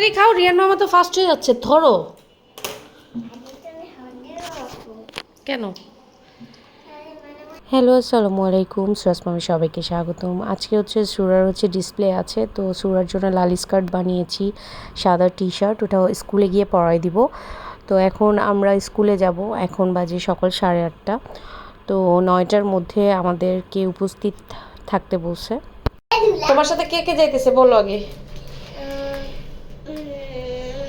তাড়াতাড়ি খাও রিয়ান মামা তো ফার্স্ট হয়ে যাচ্ছে ধরো। কেন? হ্যালো আসসালামু আলাইকুম সুরাজ মামি সবাইকে স্বাগতম। আজকে হচ্ছে সুরার হচ্ছে ডিসপ্লে আছে তো সুরার জন্য লাল স্কার্ট বানিয়েছি সাদা টি শার্ট ওটা স্কুলে গিয়ে পরাই দিব। তো এখন আমরা স্কুলে যাব এখন বাজে সকাল সাড়ে আটটা। তো নয়টার মধ্যে আমাদেরকে উপস্থিত থাকতে বলছে? তোমার সাথে কে কে যাইতেছে বলো আগে।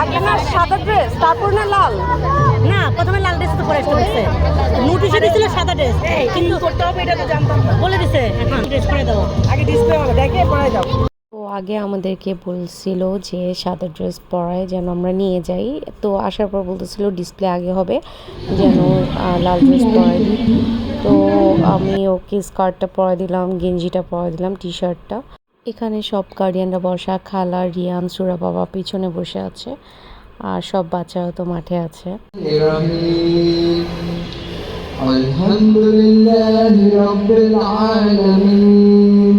আগে না সাদা ড্রেস তারপর না লাল? না প্রথমে লাল ড্রেস তো পরে আসতে বলছে। নোটিশে দিছিল সাদা ড্রেস কিন্তু করতে হবে এটা তো জানতাম বলে দিছে এখন ড্রেস করে দাও আগে ডিসপ্লে হবে দেখে পরে দাও তো আগে আমাদেরকে বলছিল যে সাদা ড্রেস পরায় যেন আমরা নিয়ে যাই। তো আসার পর বলতেছিল ডিসপ্লে আগে হবে যেন লাল ড্রেস পরাই তো আমি ওকে স্কার্টটা পরাই দিলাম গেঞ্জিটা পরাই দিলাম টি। শার্টটা এখানে সব গার্ডিয়ানরা বসা খালা রিয়ান সুরা বাবা পিছনে বসে আছে আর সব বাচ্চারা তো মাঠে আছে الرحيم الحمد لله رب العالمين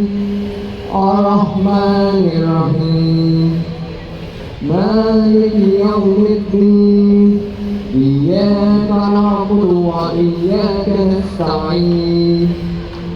الرحمن الرحيم مالك يوم الدين إياك نعبد وإياك نستعين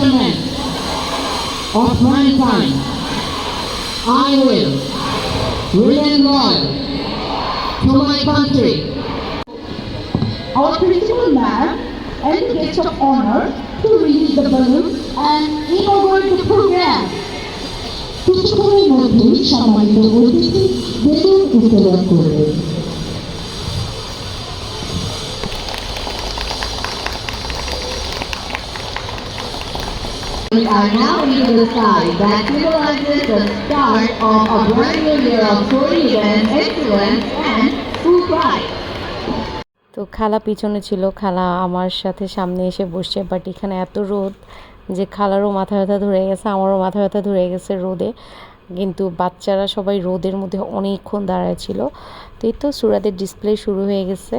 The betterment of mankind. I will remain loyal to my country. Our principal man and the guest of honor to release the balloons and inaugurate the program. কিছুক্ষণের মধ্যেই সম্মানিত অতিথি বেলুন উত্তোলন করবেন are now into the side that symbolizes the start of a brand new year of tourism, excellence, and food pride. তো খালা পিছনে ছিল খালা আমার সাথে সামনে এসে বসছে বাট এখানে এত রোদ যে খালারও মাথা ব্যথা ধরে গেছে আমারও মাথা ব্যথা ধরে গেছে রোদে। কিন্তু বাচ্চারা সবাই রোদের মধ্যে অনেকক্ষণ দাঁড়ায় ছিল। তো এই তো সুরাদের ডিসপ্লে শুরু হয়ে গেছে।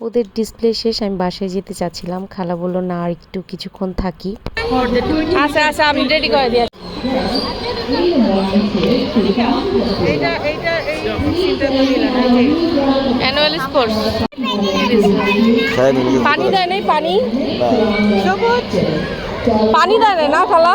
ওদের ডিসপ্লে শেষ আমি বাসায় যেতে চাচ্ছিলাম। খালা বলল না আর একটু কিছুক্ষণ থাকি। আচ্ছা আচ্ছা আমি রেডি করে দিয়ে। অ্যানুয়াল স্পোর্টস পানি দেয় নাই পানি? পানি দেয় না খালা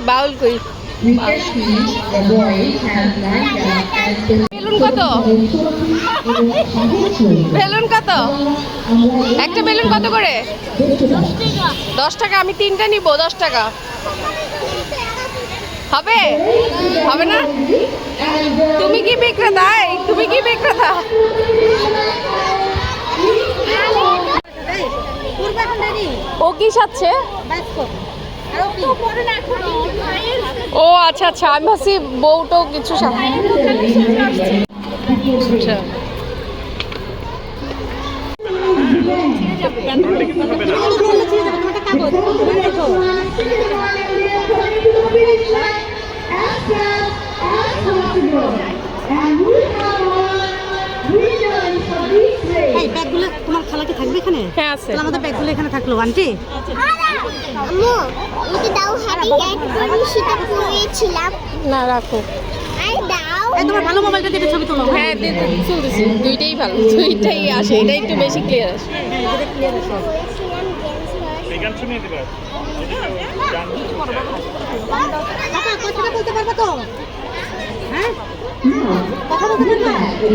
and been বেলুন কত? বেলুন কত? একটা বেলুন কত করে? দশ টাকা আমি তিনটা নিব দশ টাকা। হবে? হবে না? তুমি কি বিক্রেতা? তুমি কি বিক্রেতা? ও কি সাচ্ছে ও আচ্ছা আচ্ছা আমি ভাবছি বউটো কিছু আচ্ছা। তোমার খালা কি থাকবে এখানে? হ্যাঁ আছে। আমাদের ব্যাগগুলো এখানে থাকল আন্টি। আম্মু আমাকে দাও হাতে এক করে সেটা পড়েছিলাম না রাখো। আই দাও এই তোমার ভালো মোবাইলটা দিয়ে ছবি তোলো। হ্যাঁ দিদি চলতেছি দুইটাই ভালো দুইটাই আসে। এটা একটু বেশি ক্লিয়ার আসে। কথাটা বলতে পারবে তো হ্যাঁ কথা বলতে পারবে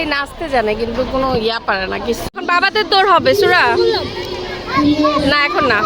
খালি নাচতে জানে, কিন্তু কোনো ইয়া পারে না, কিছু। এখন বাবাদের দৌড় হবে, সুরা? না, এখন না।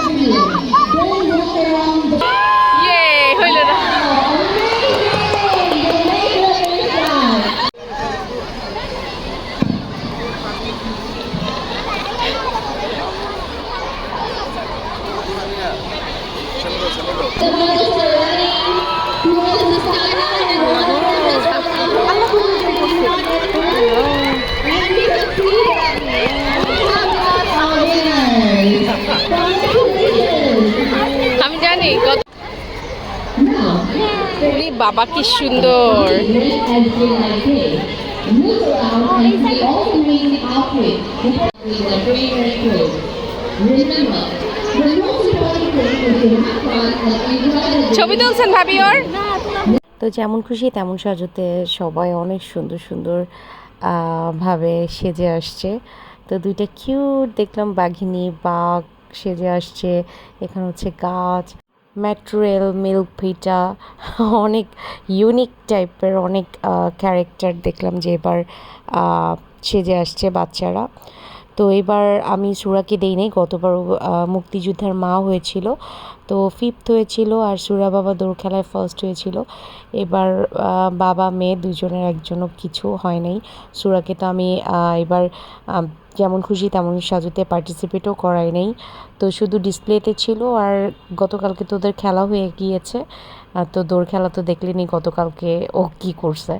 Fun and enjoy the ছবি তুলছেন ভাবি ওর? তো যেমন খুশি, তেমন সাজতে সবাই অনেক সুন্দর সুন্দর ভাবে সেজে আসছে। তো দুইটা কিউট দেখলাম বাঘিনী বাঘ সেজে আসছে, এখানে হচ্ছে গাছ। ম্যাট্রোয়েল মিল্ক ভিটা অনেক ইউনিক টাইপের অনেক ক্যারেক্টার দেখলাম যে এবার সেজে আসছে বাচ্চারা। তো এবার আমি সুরাকে দেই নাই গতবার মুক্তিযোদ্ধার মা হয়েছিল। তো ফিফথ হয়েছিল আর সুরা বাবা দৌড় খেলায় ফার্স্ট হয়েছিল। এবার বাবা, মেয়ে দুজনের একজনও কিছু হয় নাই। সুরাকে তো আমি এবার যেমন খুশি তেমন সাজুতে পার্টিসিপেটও করাই নাই। তো শুধু ডিসপ্লেতে ছিল আর গতকালকে তো ওদের খেলা হয়ে গিয়েছে। তো দৌড় খেলা তো দেখলেনি গতকালকে ও কি করছে।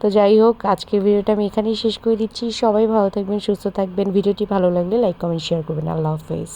তো যাই হোক, আজকের ভিডিওটা আমি এখানেই শেষ করে দিচ্ছি। সবাই ভালো থাকবেন, সুস্থ থাকবেন। ভিডিওটি ভালো লাগলে লাইক কমেন্ট শেয়ার করবেন। আল্লাহ হাফেজ।